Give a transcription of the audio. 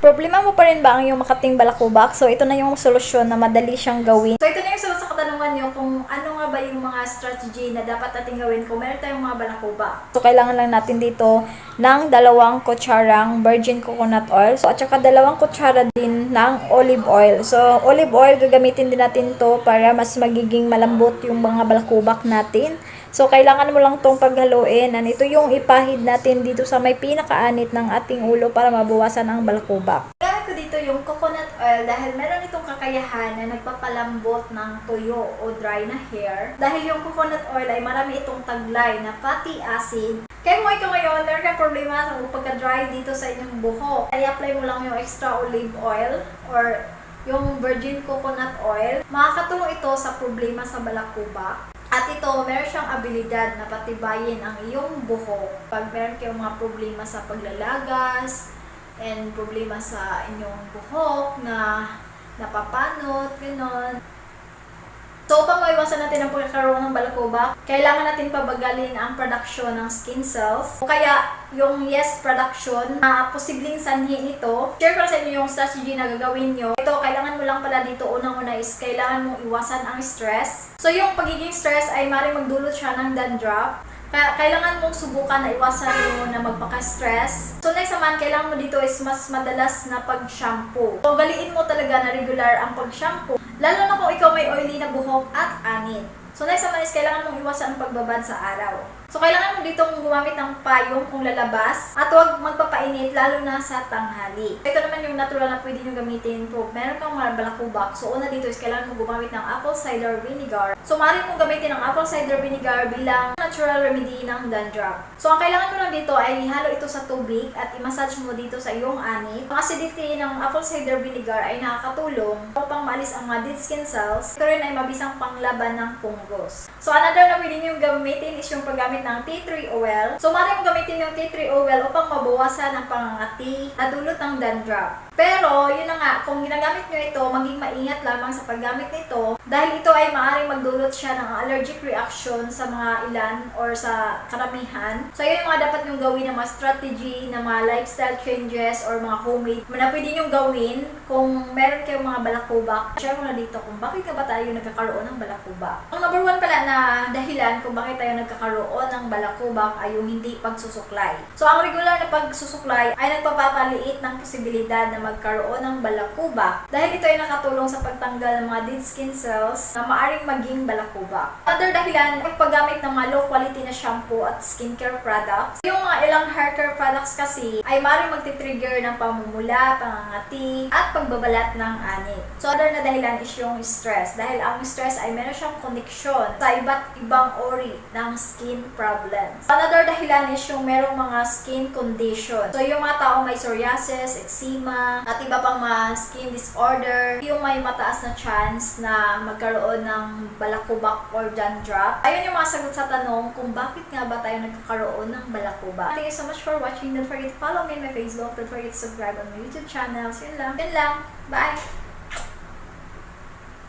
Problema mo pa rin ba ang iyong makating balakubak? So, ito na yung solusyon na madali siyang gawin. So, ito na yung sagot sa katanungan nyo kung ano nga ba yung mga strategy na dapat natin gawin kung meron tayong mga balakubak. So, kailangan lang natin dito ng dalawang kutsarang virgin coconut oil. So, at saka dalawang kutsara din ng olive oil. So, olive oil, gagamitin din natin to para mas magiging malambot yung mga balakubak natin. So, kailangan mo lang tong paghaluin. And ito yung ipahid natin dito sa may pinakaanit ng ating ulo para mabawasan ang balakubak. Gamit ko dito yung coconut oil dahil meron itong kakayahan na nagpapalambot ng tuyo o dry na hair. Dahil yung coconut oil ay marami itong taglay na fatty acid. Kaya mo ikaw ngayon, meron kang problema sa pagka-dry dito sa inyong buhok. Ay apply mo lang yung extra olive oil or yung virgin coconut oil. Makakatulong ito sa problema sa balakubak. At ito, meron siyang abilidad na patibayin ang iyong buhok. Pag meron kayong mga problema sa paglalagas, and problema sa inyong buhok na napapanot, gano'n. So, upang maiwasan natin ang pagkakaroon ng balakubak, kailangan natin pabagalin ang production ng skin cells. O kaya, yung yes production, na posibleng sanhi nito. Share ko sa inyo yung strategy na gagawin nyo. Ito, kailangan mo lang pala dito, unang-una is kailangan mong iwasan ang stress. So, yung pagiging stress ay maaaring magdulot siya ng dandruff. Kaya kailangan mong subukan na iwasan mo na magpaka-stress. So next naman, kailangan mo dito is mas madalas na pag-shampoo. So galiin mo talaga na regular ang pag-shampoo. Lalo na kung ikaw may oily na buhok at anit. So next naman is kailangan mong iwasan ang pagbabad sa araw. So kailangan mo dito gumamit ng payong kung lalabas at huwag magpapainit lalo na sa tanghali. Ito naman yung natural na pwede nyo gamitin kung meron kang mga balakubak. So una dito is kailangan mo gumamit ng apple cider vinegar. So maaari mong gamitin ang apple cider vinegar bilang natural remedy ng dandruff. So ang kailangan mo lang dito ay ihalo ito sa tubig at i-massage mo dito sa iyong anit. Ang acidity ng apple cider vinegar ay nakakatulong upang maalis ang mga dead skin cells. Ito rin ay mabisang panglaban ng fungus. So another na pwede nyo gamitin is yung paggamit ng tea tree oil. So maaari mo gamitin yung tea tree oil upang mabawasan ang pangangati na dulot ng dandruff. Pero, yun na nga, kung ginagamit nyo ito, maging maingat lamang sa paggamit nito dahil ito ay maaaring magdulot siya ng allergic reaction sa mga ilan or sa karamihan. So, yun yung mga dapat nyong gawin na mga strategy, na mga lifestyle changes or mga homemade na pwede nyong gawin kung meron kayong mga balakubak. Share ko na dito kung bakit nga ba tayo nagkakaroon ng balakubak. Ang number one pala na dahilan kung bakit tayo nagkakaroon ng balakubak ay yung hindi pagsusuklay. So, ang regular na pagsusuklay ay nagpapaliit ng posibilidad na magkaroon ng balakubak dahil ito ay nakatulong sa pagtanggal ng mga dead skin cells na maaring maging balakubak. Other dahilan paggamit ng mga low quality na shampoo at skincare products. Yung mga ilang hair care products kasi ay maaring magti-trigger ng pamumula, pangangati, at pagbabalat ng anit. So other na dahilan is yung stress dahil ang stress ay meron siyang connection sa iba't ibang ori ng skin problems. Another dahilan is yung merong mga skin condition. So yung mga tao may psoriasis, eczema, at iba pang mga skin disorder, yung may mataas na chance na magkaroon ng balakubak or dandruff. Ayun yung mga sagot sa tanong kung bakit nga ba tayo nagkakaroon ng balakubak. Thank you so much for watching. Don't forget to follow me on my Facebook. Don't forget to subscribe on my YouTube channel. So yun lang. Yun lang. Bye!